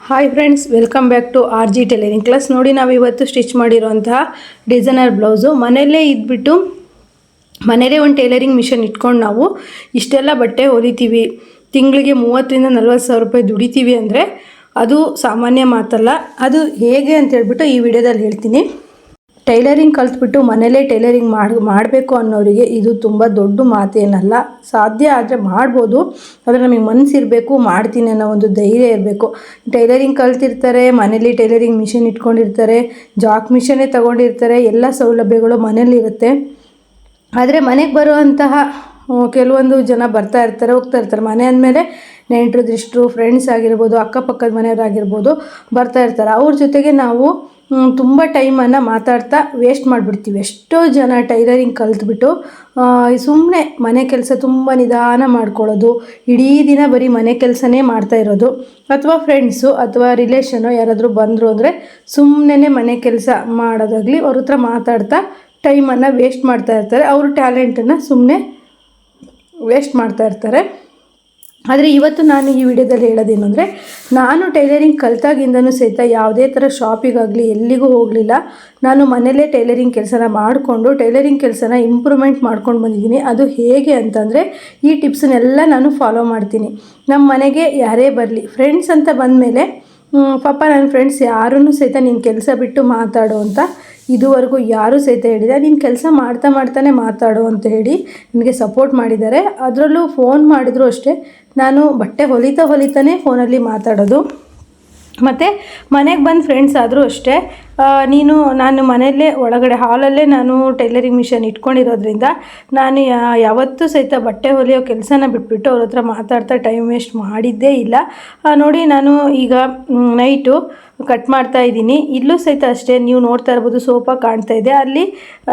Hi friends welcome back to R G tailoring class ನೋಡಿ ನಾವು ಇವತ್ತು ಸ್ಟಿಚ್ ಮಾಡಿರುವಂತಹ ಡಿಸೈನರ್ ಬ್ಲೌಸು ಮನೆಯಲ್ಲೇ ಇದ್ಬಿಟ್ಟು ಮನೆಯಲ್ಲೇ ಒಂದು ಟೈಲರಿಂಗ್ ಮಿಷನ್ ಇಟ್ಕೊಂಡು ನಾವು ಇಷ್ಟೆಲ್ಲ ಬಟ್ಟೆ ಹೊಲಿತೀವಿ. ತಿಂಗಳಿಗೆ ಮೂವತ್ತರಿಂದ ನಲ್ವತ್ತು ಸಾವಿರ ರೂಪಾಯಿ ದುಡಿತೀವಿ ಅಂದರೆ ಅದು ಸಾಮಾನ್ಯ ಮಾತಲ್ಲ. ಅದು ಹೇಗೆ ಅಂತ ಹೇಳ್ಬಿಟ್ಟು ಈ ವಿಡಿಯೋದಲ್ಲಿ ಹೇಳ್ತೀನಿ. ಟೈಲರಿಂಗ್ ಕಲ್ತ್ಬಿಟ್ಟು ಮನೇಲೇ ಟೈಲರಿಂಗ್ ಮಾಡಿ, ಮಾಡಬೇಕು ಅನ್ನೋರಿಗೆ ಇದು ತುಂಬ ದೊಡ್ಡ ಮಾತೇನಲ್ಲ. ಸಾಧ್ಯ ಆದರೆ ಮಾಡ್ಬೋದು. ಆದರೆ ನಮಗೆ ಮನಸ್ಸಿರಬೇಕು ಮಾಡ್ತೀನಿ ಅನ್ನೋ ಒಂದು ಧೈರ್ಯ ಇರಬೇಕು. ಟೈಲರಿಂಗ್ ಕಲ್ತಿರ್ತಾರೆ ಮನೇಲಿ ಟೈಲರಿಂಗ್ ಮಿಷಿನ್ ಇಟ್ಕೊಂಡಿರ್ತಾರೆ, ಜಾಕ್ ಮಿಷನ್ನೇ ತಗೊಂಡಿರ್ತಾರೆ, ಎಲ್ಲ ಸೌಲಭ್ಯಗಳು ಮನೇಲಿರುತ್ತೆ ಆದರೆ ಮನೆಗೆ ಬರುವಂತಹ ಕೆಲವೊಂದು ಜನ ಬರ್ತಾ ಇರ್ತಾರೆ, ಹೋಗ್ತಾ ಇರ್ತಾರೆ. ಮನೆ ಅಂದಮೇಲೆ ನೆಂಟರು ದಿಷ್ಟರು ಫ್ರೆಂಡ್ಸ್ ಆಗಿರ್ಬೋದು, ಅಕ್ಕಪಕ್ಕದ ಮನೆಯವರಾಗಿರ್ಬೋದು ಬರ್ತಾ ಇರ್ತಾರೆ. ಅವ್ರ ಜೊತೆಗೆ ನಾವು ತುಂಬ ಟೈಮನ್ನು ಮಾತಾಡ್ತಾ ವೇಸ್ಟ್ ಮಾಡಿಬಿಡ್ತೀವಿ. ಎಷ್ಟೋ ಜನ ಟೈಲರಿಂಗ್ ಕಲ್ತ್ಬಿಟ್ಟು ಸುಮ್ಮನೆ ಮನೆ ಕೆಲಸ ತುಂಬ ನಿಧಾನ ಮಾಡ್ಕೊಳ್ಳೋದು, ಇಡೀ ದಿನ ಬರೀ ಮನೆ ಕೆಲಸನೇ ಮಾಡ್ತಾ ಇರೋದು. ಅಥವಾ ಫ್ರೆಂಡ್ಸು ಅಥವಾ ರಿಲೇಷನು ಯಾರಾದರೂ ಬಂದರು ಅಂದರೆ ಸುಮ್ಮನೆ ಮನೆ ಕೆಲಸ ಮಾಡೋದಾಗಲಿ ಅವ್ರ ಹತ್ರ ಮಾತಾಡ್ತಾ ಟೈಮನ್ನು ವೇಸ್ಟ್ ಮಾಡ್ತಾ ಇರ್ತಾರೆ. ಅವ್ರ ಟ್ಯಾಲೆಂಟನ್ನು ಸುಮ್ಮನೆ ವೇಸ್ಟ್ ಮಾಡ್ತಾ ಇರ್ತಾರೆ. ಆದರೆ ಇವತ್ತು ನಾನು ಈ ವಿಡಿಯೋದಲ್ಲಿ ಹೇಳೋದೇನು ಅಂದರೆ, ನಾನು ಟೈಲರಿಂಗ್ ಕಲ್ತಾಗಿಂದನೂ ಸಹಿತ ಯಾವುದೇ ಥರ ಶಾಪಿಗಾಗಲಿ ಎಲ್ಲಿಗೂ ಹೋಗಲಿಲ್ಲ. ನಾನು ಮನೆಯಲ್ಲೇ ಟೈಲರಿಂಗ್ ಕೆಲಸನ ಮಾಡಿಕೊಂಡು, ಟೈಲರಿಂಗ್ ಕೆಲಸನ ಇಂಪ್ರೂವ್ಮೆಂಟ್ ಮಾಡ್ಕೊಂಡು ಬಂದಿದ್ದೀನಿ. ಅದು ಹೇಗೆ ಅಂತಂದರೆ, ಈ ಟಿಪ್ಸನ್ನೆಲ್ಲ ನಾನು ಫಾಲೋ ಮಾಡ್ತೀನಿ. ನಮ್ಮ ಮನೆಗೆ ಯಾರೇ ಬರಲಿ, ಫ್ರೆಂಡ್ಸ್ ಅಂತ ಬಂದಮೇಲೆ ಪಾಪ ನನ್ನ ಫ್ರೆಂಡ್ಸ್ ಯಾರೂ ಸಹಿತ ನಿನ್ನ ಕೆಲಸ ಬಿಟ್ಟು ಮಾತಾಡು ಅಂತ ಇದುವರೆಗೂ ಯಾರೂ ಸಹಿತ ಹೇಳಿದೆ ನೀನು ಕೆಲಸ ಮಾಡ್ತಾ ಮಾಡ್ತಾನೆ ಮಾತಾಡು ಅಂತ ಹೇಳಿ ನನಗೆ ಸಪೋರ್ಟ್ ಮಾಡಿದ್ದಾರೆ. ಅದರಲ್ಲೂ ಫೋನ್ ಮಾಡಿದರೂ ಅಷ್ಟೇ. ನಾನು ಬಟ್ಟೆ ಹೊಲಿತಾ ಹೊಲಿತಾನೆ ಫೋನಲ್ಲಿ ಮಾತಾಡೋದು. ಮತ್ತು ಮನೆಗೆ ಬಂದು ಫ್ರೆಂಡ್ಸ್ ಆದರೂ ಅಷ್ಟೇ ನೀನು ನಾನು ಮನೆಯಲ್ಲೇ, ಒಳಗಡೆ ಹಾಲಲ್ಲೇ ನಾನು ಟೈಲರಿಂಗ್ ಮಿಷನ್ ಇಟ್ಕೊಂಡಿರೋದ್ರಿಂದ ನಾನು ಯಾವತ್ತೂ ಸಹಿತ ಬಟ್ಟೆ ಹೊಲಿಯೋ ಕೆಲಸನ ಬಿಟ್ಬಿಟ್ಟು ಅವ್ರ ಹತ್ರ ಮಾತಾಡ್ತಾ ಟೈಮ್ ವೇಸ್ಟ್ ಮಾಡಿದ್ದೇ ಇಲ್ಲ. ನೋಡಿ ನಾನು ಈಗ ನೈಟು ಕಟ್ ಮಾಡ್ತಾ ಇದ್ದೀನಿ. ಇಲ್ಲೂ ಸಹಿತ ಅಷ್ಟೇ, ನೀವು ನೋಡ್ತಾ ಇರ್ಬೋದು, ಸೋಫಾ ಕಾಣ್ತಾ ಇದೆ. ಅಲ್ಲಿ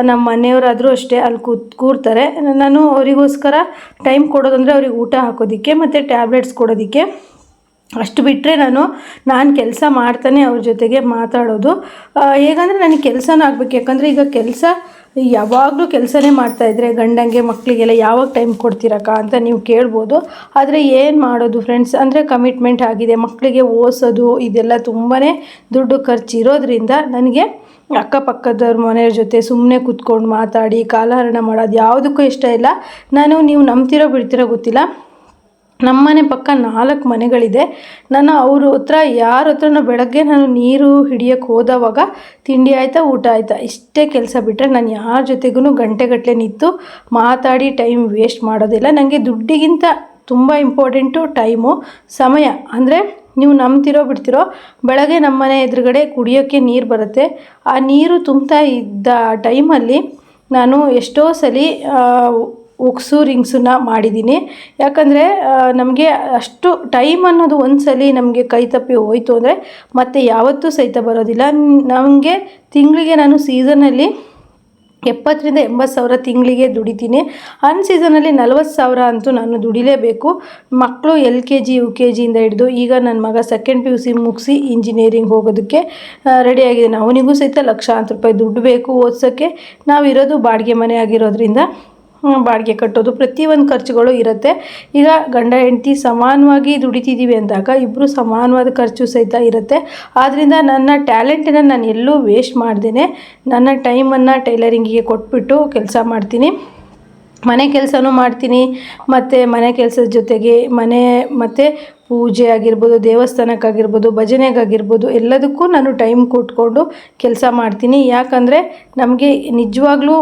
ನಮ್ಮ ಮನೆಯವರಾದರೂ ಅಷ್ಟೇ, ಅಲ್ಲಿ ಕೂತ್, ಕೂರ್ತಾರೆ. ನಾನು ಅವರಿಗೋಸ್ಕರ ಟೈಮ್ ಕೊಡೋದಂದರೆ ಅವ್ರಿಗೆ ಊಟ ಹಾಕೋದಕ್ಕೆ ಮತ್ತು ಟ್ಯಾಬ್ಲೆಟ್ಸ್ ಕೊಡೋದಕ್ಕೆ. ಅಷ್ಟು ಬಿಟ್ಟರೆ ನಾನು ನಾನು ಕೆಲಸ ಮಾಡ್ತಾನೆ ಅವ್ರ ಜೊತೆಗೆ ಮಾತಾಡೋದು. ಹೇಗಂದರೆ ನನಗೆ ಕೆಲಸನೂ ಆಗಬೇಕು. ಯಾಕಂದರೆ ಈಗ ಕೆಲಸ, ಯಾವಾಗಲೂ ಕೆಲಸನೇ ಮಾಡ್ತಾಯಿದ್ರೆ ಗಂಡಂಗೆ ಮಕ್ಕಳಿಗೆಲ್ಲ ಯಾವಾಗ ಟೈಮ್ ಕೊಡ್ತೀರಕ್ಕ ಅಂತ ನೀವು ಕೇಳ್ಬೋದು. ಆದರೆ ಏನು ಮಾಡೋದು ಫ್ರೆಂಡ್ಸ್ ಅಂದರೆ ಕಮಿಟ್ಮೆಂಟ್ ಆಗಿದೆ ಮಕ್ಕಳಿಗೆ ಓದಿಸೋದು, ಇದೆಲ್ಲ ತುಂಬಾ ದುಡ್ಡು ಖರ್ಚು ಇರೋದ್ರಿಂದ ನನಗೆ ಅಕ್ಕಪಕ್ಕದವ್ರ ಮನೆಯವ್ರ ಜೊತೆ ಸುಮ್ಮನೆ ಕೂತ್ಕೊಂಡು ಮಾತಾಡಿ, ಕಾಲಹರಣ ಮಾಡೋದು ಯಾವುದಕ್ಕೂ ಇಷ್ಟ ಇಲ್ಲ. ನಾನು ನೀವು ನಂಬ್ತಿರೋ ಬಿಡ್ತಿರೋ ಗೊತ್ತಿಲ್ಲ. ನಮ್ಮನೆ ಪಕ್ಕ ನಾಲ್ಕು ಮನೆಗಳಿದೆ. ನಾನು ಅವ್ರ ಹತ್ರ, ಯಾರ ಹತ್ರನೂ ಬೆಳಗ್ಗೆ ನಾನು ನೀರು ಹಿಡಿಯೋಕ್ಕೆ ಹೋದವಾಗ ತಿಂಡಿ ಆಯಿತಾ, ಊಟ ಆಯಿತಾ, ಇಷ್ಟೇ ಕೆಲಸ ಬಿಟ್ಟರೆ ನಾನು ಯಾರ ಜೊತೆಗೂ ಗಂಟೆಗಟ್ಟಲೆ ನಿಂತು ಮಾತಾಡಿ ಟೈಮ್ ವೇಸ್ಟ್ ಮಾಡೋದಿಲ್ಲ. ನನಗೆ ದುಡ್ಡಿಗಿಂತ ತುಂಬ ಇಂಪಾರ್ಟೆಂಟು ಟೈಮು, ಸಮಯ. ಅಂದರೆ ನೀವು ನಂಬ್ತಿರೋ ಬಿಡ್ತಿರೋ, ಬೆಳಗ್ಗೆ ನಮ್ಮನೆ ಎದುರುಗಡೆ ಕುಡಿಯೋಕ್ಕೆ ನೀರು ಬರುತ್ತೆ. ಆ ನೀರು ತುಂಬ್ತಾ ಇದ್ದ ಟೈಮಲ್ಲಿ ನಾನು ಎಷ್ಟೋ ಸಲ ಉಕ್ಸು ರಿಂಗ್ಸನ್ನ ಮಾಡಿದ್ದೀನಿ. ಯಾಕಂದರೆ ನಮಗೆ ಅಷ್ಟು ಟೈಮ್ ಅನ್ನೋದು ಒಂದ್ಸಲಿ ನಮಗೆ ಕೈ ತಪ್ಪಿ ಹೋಯ್ತು ಅಂದರೆ ಮತ್ತೆ ಯಾವತ್ತೂ ಸಹಿತ ಬರೋದಿಲ್ಲ. ನಮಗೆ ತಿಂಗಳಿಗೆ ನಾನು ಸೀಸನಲ್ಲಿ ಎಪ್ಪತ್ತರಿಂದ ಎಂಬತ್ತು ಸಾವಿರ ತಿಂಗಳಿಗೆ ದುಡಿತೀನಿ. ಅನ್ ಸೀಸನಲ್ಲಿ ನಲ್ವತ್ತು ಸಾವಿರ ಅಂತೂ ನಾನು ದುಡಿಲೇಬೇಕು. ಮಕ್ಕಳು L K G, U K ಜಿಯಿಂದ ಹಿಡಿದು ಈಗ ನನ್ನ ಮಗ ಸೆಕೆಂಡ್ ಪಿ ಯು ಸಿ ಮುಗಿಸಿ ಇಂಜಿನಿಯರಿಂಗ್ ಹೋಗೋದಕ್ಕೆ ರೆಡಿಯಾಗಿದ್ದೀನಿ ಅವನಿಗೂ ಸಹಿತ ಲಕ್ಷಾಂತರ ರೂಪಾಯಿ ದುಡ್ಡು ಬೇಕು ಓದ್ಸೋಕ್ಕೆ. ನಾವಿರೋದು ಬಾಡಿಗೆ ಮನೆ ಆಗಿರೋದ್ರಿಂದ ಬಾಡಿಗೆ ಕಟ್ಟೋದು. ಪ್ರತಿಯೊಂದು ಖರ್ಚುಗಳು ಇರುತ್ತೆ. ಈಗ ಗಂಡ, ಹೆಂಡತಿ ಸಮಾನವಾಗಿ ದುಡಿತಿದ್ದೀವಿ ಅಂದಾಗ ಇಬ್ಬರು ಸಮಾನವಾದ ಖರ್ಚು ಸಹಿತ ಇರುತ್ತೆ. ಆದ್ದರಿಂದ ನನ್ನ ಟ್ಯಾಲೆಂಟನ್ನು ನಾನು ಎಲ್ಲೂ ವೇಸ್ಟ್ ಮಾಡ್ದೇನೆ. ನನ್ನ ಟೈಮನ್ನು ಟೈಲರಿಂಗಿಗೆ ಕೊಟ್ಬಿಟ್ಟು ಕೆಲಸ ಮಾಡ್ತೀನಿ. ಮನೆ ಕೆಲಸನೂ ಮಾಡ್ತೀನಿ. ಮತ್ತು ಮನೆ ಕೆಲಸದ ಜೊತೆಗೆ ಮನೆ, ಮತ್ತು ಪೂಜೆ ಆಗಿರ್ಬೋದು, ದೇವಸ್ಥಾನಕ್ಕಾಗಿರ್ಬೋದು, ಭಜನೆಗಾಗಿರ್ಬೋದು, ಎಲ್ಲದಕ್ಕೂ ನಾನು ಟೈಮ್ ಕೊಟ್ಕೊಂಡು ಕೆಲಸ ಮಾಡ್ತೀನಿ. ಯಾಕಂದರೆ ನಮಗೆ ನಿಜವಾಗ್ಲೂ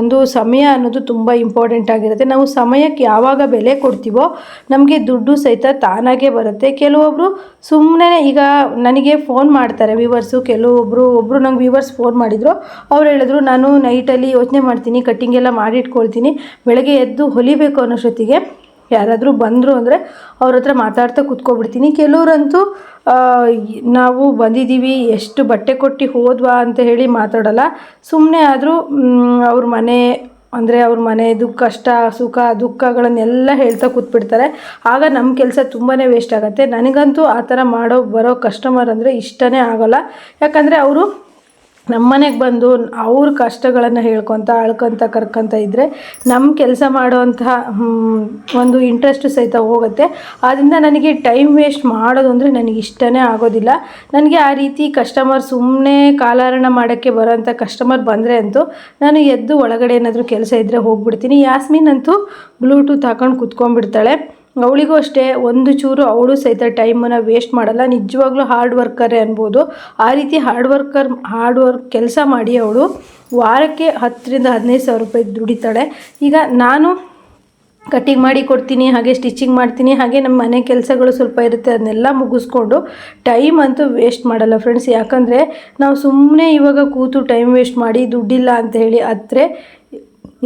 ಒಂದು ಸಮಯ ಅನ್ನೋದು ತುಂಬ ಇಂಪಾರ್ಟೆಂಟ್ ಆಗಿರುತ್ತೆ. ನಾವು ಸಮಯಕ್ಕೆ ಯಾವಾಗ ಬೆಲೆ ಕೊಡ್ತೀವೋ, ನಮಗೆ ದುಡ್ಡು ಸಹಿತ ತಾನಾಗೆ ಬರುತ್ತೆ. ಕೆಲವೊಬ್ಬರು ಸುಮ್ಮನೆ ಈಗ ನನಗೆ ಫೋನ್ ಮಾಡ್ತಾರೆ ವ್ಯೂವರ್ಸು ಕೆಲವೊಬ್ಬರು ಒಬ್ಬರು ನಂಗೆ ವ್ಯೂವರ್ಸ್ ಫೋನ್ ಮಾಡಿದರು, ಅವ್ರು ಹೇಳಿದ್ರು, ನಾನು ನೈಟಲ್ಲಿ ಯೋಚನೆ ಮಾಡ್ತೀನಿ ಕಟ್ಟಿಂಗ್ ಎಲ್ಲ ಮಾಡಿಟ್ಕೊಳ್ತೀನಿ, ಬೆಳಗ್ಗೆ ಎದ್ದು ಹೊಲಿಬೇಕು ಅನ್ನೋಷ್ಟೊತ್ತಿಗೆ ಯಾರಾದರೂ ಬಂದರು ಅಂದರೆ ಅವ್ರ ಹತ್ರ ಮಾತಾಡ್ತಾ ಕೂತ್ಕೊಬಿಡ್ತೀನಿ. ಕೆಲವರಂತೂ ನಾವು ಬಂದಿದ್ದೀವಿ, ಎಷ್ಟು ಬಟ್ಟೆ ಕೊಟ್ಟು ಹೋದ್ವಾ ಅಂತ ಹೇಳಿ ಮಾತಾಡಲ್ಲ. ಸುಮ್ಮನೆ ಆದರೂ ಅವ್ರ ಮನೆ, ಅಂದರೆ ಅವ್ರ ಮನೆಯದು ಕಷ್ಟ, ಸುಖ, ದುಃಖಗಳನ್ನೆಲ್ಲ ಹೇಳ್ತಾ ಕೂತ್ಬಿಡ್ತಾರೆ. ಆಗ ನಮ್ಮ ಕೆಲಸ ತುಂಬಾ ವೇಸ್ಟ್ ಆಗುತ್ತೆ. ನನಗಂತೂ ಆ ಥರ ಮಾಡೋ, ಬರೋ ಕಸ್ಟಮರ್ ಅಂದರೆ ಇಷ್ಟನೇ ಆಗೋಲ್ಲ. ಯಾಕಂದರೆ ಅವರು ನಮ್ಮನೆಗೆ ಬಂದು ಅವ್ರ ಕಷ್ಟಗಳನ್ನು ಹೇಳ್ಕೊತ, ಅಳ್ಕೊತ, ಕರ್ಕೊತ ಇದ್ದರೆ ನಮ್ಮ ಕೆಲಸ ಮಾಡುವಂತಹ ಒಂದು ಇಂಟ್ರೆಸ್ಟ್ ಸಹಿತ ಹೋಗುತ್ತೆ. ಆದ್ದರಿಂದ ನನಗೆ ಟೈಮ್ ವೇಸ್ಟ್ ಮಾಡೋದು ಅಂದರೆ ನನಗೆ ಇಷ್ಟನೇ ಆಗೋದಿಲ್ಲ. ನನಗೆ ಆ ರೀತಿ ಕಸ್ಟಮರ್ ಸುಮ್ಮನೆ ಕಾಲಹರಣ ಮಾಡೋಕ್ಕೆ ಬರೋಂಥ ಕಸ್ಟಮರ್ ಬಂದರೆ ಅಂತೂ ನಾನು ಎದ್ದು ಒಳಗಡೆ ಏನಾದರೂ ಕೆಲಸ ಇದ್ದರೆ ಹೋಗ್ಬಿಡ್ತೀನಿ. ಯಾಸ್ಮಿನ್ ಅಂತೂ ಬ್ಲೂಟೂತ್ ಹಾಕೊಂಡು ಕುತ್ಕೊಂಡ್ಬಿಡ್ತಾಳೆ. ಅವಳಿಗೂ ಅಷ್ಟೇ, ಒಂದು ಚೂರು ಅವಳು ಸಹಿತ ಟೈಮನ್ನು ವೇಸ್ಟ್ ಮಾಡಲ್ಲ. ನಿಜವಾಗ್ಲೂ ಹಾರ್ಡ್ ವರ್ಕರೇ ಅನ್ಬೋದು. ಆ ರೀತಿ ಹಾರ್ಡ್ ವರ್ಕರ್ ಹಾರ್ಡ್ ವರ್ಕ್ ಕೆಲಸ ಮಾಡಿ ಅವಳು ವಾರಕ್ಕೆ ಹತ್ತರಿಂದ ಹದಿನೈದು ಸಾವಿರ ರೂಪಾಯಿ ದುಡಿತಾಳೆ. ಈಗ ನಾನು ಕಟ್ಟಿಂಗ್ ಮಾಡಿ ಕೊಡ್ತೀನಿ, ಹಾಗೆ ಸ್ಟಿಚಿಂಗ್ ಮಾಡ್ತೀನಿ, ಹಾಗೆ ನಮ್ಮ ಮನೆ ಕೆಲಸಗಳು ಸ್ವಲ್ಪ ಇರುತ್ತೆ, ಅದನ್ನೆಲ್ಲ ಮುಗಿಸ್ಕೊಂಡು ಟೈಮ್ ಅಂತೂ ವೇಸ್ಟ್ ಮಾಡಲ್ಲ ಫ್ರೆಂಡ್ಸ್ ಯಾಕಂದರೆ ನಾವು ಸುಮ್ಮನೆ ಇವಾಗ ಕೂತು ಟೈಮ್ ವೇಸ್ಟ್ ಮಾಡಿ ದುಡ್ಡಿಲ್ಲ ಅಂತ ಹೇಳಿ ಹತ್ರೆ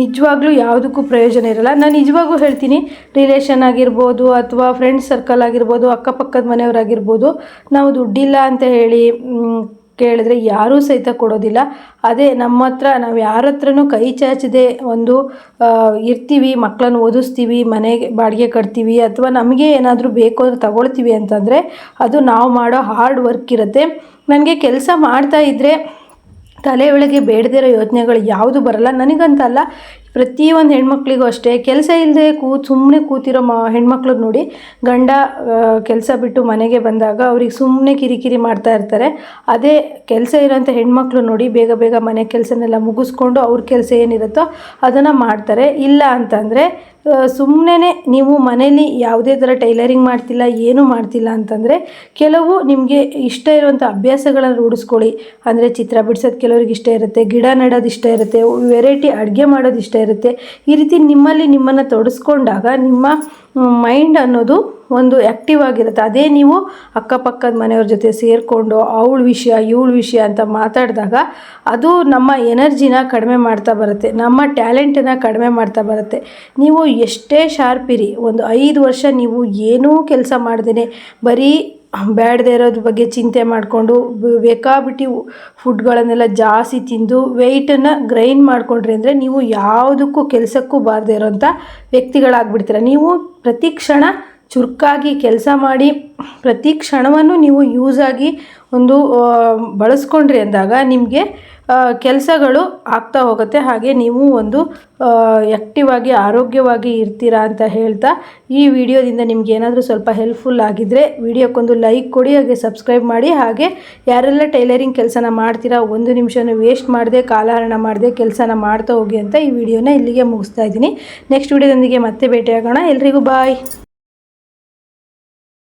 ನಿಜವಾಗ್ಲೂ ಯಾವುದಕ್ಕೂ ಪ್ರಯೋಜನ ಇರಲ್ಲ. ನಾನು ನಿಜವಾಗೂ ಹೇಳ್ತೀನಿ ರಿಲೇಷನ್ ಆಗಿರ್ಬೋದು ಅಥವಾ ಫ್ರೆಂಡ್ಸ್ ಸರ್ಕಲ್ ಆಗಿರ್ಬೋದು, ಅಕ್ಕಪಕ್ಕದ ಮನೆಯವರಾಗಿರ್ಬೋದು, ನಾವು ದುಡ್ಡಿಲ್ಲ ಅಂತ ಹೇಳಿ ಕೇಳಿದ್ರೆ ಯಾರೂ ಸಹಿತ ಕೊಡೋದಿಲ್ಲ. ಅದೇ ನಮ್ಮ ಹತ್ರ, ನಾವು ಯಾರ ಹತ್ರನೂ ಕೈ ಚಾಚದೆ ಒಂದು ಇರ್ತೀವಿ ಮಕ್ಕಳನ್ನು ಓದಿಸ್ತೀವಿ ಮನೆಗೆ ಬಾಡಿಗೆ ಕಟ್ತೀವಿ ಅಥವಾ ನಮಗೆ ಏನಾದರೂ ಬೇಕು ಅಂದ್ರೆ ತಗೊಳ್ತೀವಿ ಅಂತಂದರೆ ಅದು ನಾವು ಮಾಡೋ ಹಾರ್ಡ್ ವರ್ಕ್ ಇರುತ್ತೆ. ನನಗೆ ಕೆಲಸ ಮಾಡ್ತಾ ಇದ್ದರೆ ತಲೆ ಒಳಗೆ ಬೇಡದಿರೋ ಯೋಚನೆಗಳು ಯಾವುದು ಬರಲ್ಲ. ನನಗಂತಲ್ಲ, ಪ್ರತಿಯೊಂದು ಹೆಣ್ಮಕ್ಳಿಗೂ ಅಷ್ಟೇ, ಕೆಲಸ ಇಲ್ಲದೆ ಕೂ ಸುಮ್ಮನೆ ಕೂತಿರೋ ಮ ಹೆಣ್ಮಕ್ಳು ನೋಡಿ, ಗಂಡ ಕೆಲಸ ಬಿಟ್ಟು ಮನೆಗೆ ಬಂದಾಗ ಅವ್ರಿಗೆ ಸುಮ್ಮನೆ ಕಿರಿಕಿರಿ ಮಾಡ್ತಾ ಇರ್ತಾರೆ. ಅದೇ ಕೆಲಸ ಇರೋಂಥ ಹೆಣ್ಮಕ್ಳು ನೋಡಿ, ಬೇಗ ಬೇಗ ಮನೆ ಕೆಲಸನೆಲ್ಲ ಮುಗಿಸ್ಕೊಂಡು ಅವ್ರ ಕೆಲಸ ಏನಿರುತ್ತೋ ಅದನ್ನು ಮಾಡ್ತಾರೆ. ಇಲ್ಲ ಅಂತಂದರೆ ಸುಮ್ಮನೆ ನೀವು ಮನೇಲಿ ಯಾವುದೇ ಥರ ಟೈಲರಿಂಗ್ ಮಾಡ್ತಿಲ್ಲ, ಏನೂ ಮಾಡ್ತಿಲ್ಲ ಅಂತಂದರೆ ಕೆಲವು ನಿಮಗೆ ಇಷ್ಟ ಇರುವಂಥ ಅಭ್ಯಾಸಗಳನ್ನು ರೂಢಿಸ್ಕೊಳ್ಳಿ. ಅಂದರೆ ಚಿತ್ರ ಬಿಡಿಸೋದು ಕೆಲವ್ರಿಗೆ ಇಷ್ಟ ಇರುತ್ತೆ, ಗಿಡ ನೆಡೋದು ಇಷ್ಟ ಇರುತ್ತೆ, ವೆರೈಟಿ ಅಡುಗೆ ಮಾಡೋದು ಇಷ್ಟ ಇರುತ್ತೆ. ಈ ರೀತಿ ನಿಮ್ಮಲ್ಲಿ ನಿಮ್ಮನ್ನು ತೊಡಸ್ಕೊಂಡಾಗ ನಿಮ್ಮ ಮೈಂಡ್ ಅನ್ನೋದು ಒಂದು ಆ್ಯಕ್ಟಿವ್ ಆಗಿರುತ್ತೆ. ಅದೇ ನೀವು ಅಕ್ಕಪಕ್ಕದ ಮನೆಯವ್ರ ಜೊತೆ ಸೇರಿಕೊಂಡು ಅವಳ ವಿಷಯ, ಇವಳ ವಿಷಯ ಅಂತ ಮಾತಾಡಿದಾಗ ಅದು ನಮ್ಮ ಎನರ್ಜಿನ ಕಡಿಮೆ ಮಾಡ್ತಾ ಬರುತ್ತೆ. ನಮ್ಮ ಟ್ಯಾಲೆಂಟನ್ನು ಕಡಿಮೆ ಮಾಡ್ತಾ ಬರುತ್ತೆ. ನೀವು ಎಷ್ಟೇ ಶಾರ್ಪ್ ಇರಿ, ಒಂದು ಐದು ವರ್ಷ ನೀವು ಏನೂ ಕೆಲಸ ಮಾಡ್ದೇ ಬರೀ ಬೇಡದೇ ಇರೋದ್ರ ಬಗ್ಗೆ ಚಿಂತೆ ಮಾಡಿಕೊಂಡು ಬೇಕಾಬಿಟ್ಟು ಫುಡ್ಗಳನ್ನೆಲ್ಲ ಜಾಸ್ತಿ ತಿಂದು ವೆಯ್ಟನ್ನು ಗ್ರೈಂಡ್ ಮಾಡಿಕೊಂಡ್ರಿ ಅಂದರೆ ನೀವು ಯಾವುದಕ್ಕೂ ಕೆಲಸಕ್ಕೂ ಬಾರದೇ ಇರೋಂಥ ವ್ಯಕ್ತಿಗಳಾಗ್ಬಿಡ್ತೀರ. ನೀವು ಪ್ರತಿ ಕ್ಷಣ ಚುರುಕಾಗಿ ಕೆಲಸ ಮಾಡಿ ಪ್ರತಿ ಕ್ಷಣವನ್ನು ನೀವು ಯೂಸ್ ಆಗಿ ಒಂದು ಬಳಸ್ಕೊಂಡ್ರಿ ಅಂದಾಗ ನಿಮಗೆ ಕೆಲಸಗಳು ಆಗ್ತಾ ಹೋಗುತ್ತೆ. ಹಾಗೆ ನೀವು ಒಂದು ಆ್ಯಕ್ಟಿವ್ ಆಗಿ, ಆರೋಗ್ಯವಾಗಿ ಇರ್ತೀರಾ ಅಂತ ಹೇಳ್ತಾ ಈ ವಿಡಿಯೋದಿಂದ ನಿಮ್ಗೆ ಏನಾದರೂ ಸ್ವಲ್ಪ ಹೆಲ್ಪ್ಫುಲ್ ಆಗಿದ್ದರೆ ವಿಡಿಯೋಕ್ಕೊಂದು ಲೈಕ್ ಕೊಡಿ, ಹಾಗೆ ಸಬ್ಸ್ಕ್ರೈಬ್ ಮಾಡಿ. ಹಾಗೆ ಯಾರೆಲ್ಲ ಟೈಲರಿಂಗ್ ಕೆಲಸನ ಮಾಡ್ತೀರಾ, ಒಂದು ನಿಮಿಷನೂ ವೇಸ್ಟ್ ಮಾಡದೆ, ಕಾಲಹರಣ ಮಾಡದೆ ಕೆಲಸನ ಮಾಡ್ತಾ ಹೋಗಿ ಅಂತ ಈ ವಿಡಿಯೋನ ಇಲ್ಲಿಗೆ ಮುಗಿಸ್ತಾ ಇದ್ದೀನಿ. ನೆಕ್ಸ್ಟ್ ವಿಡಿಯೋದೊಂದಿಗೆ ಮತ್ತೆ ಭೇಟಿಯಾಗೋಣ. ಎಲ್ರಿಗೂ ಬಾಯ್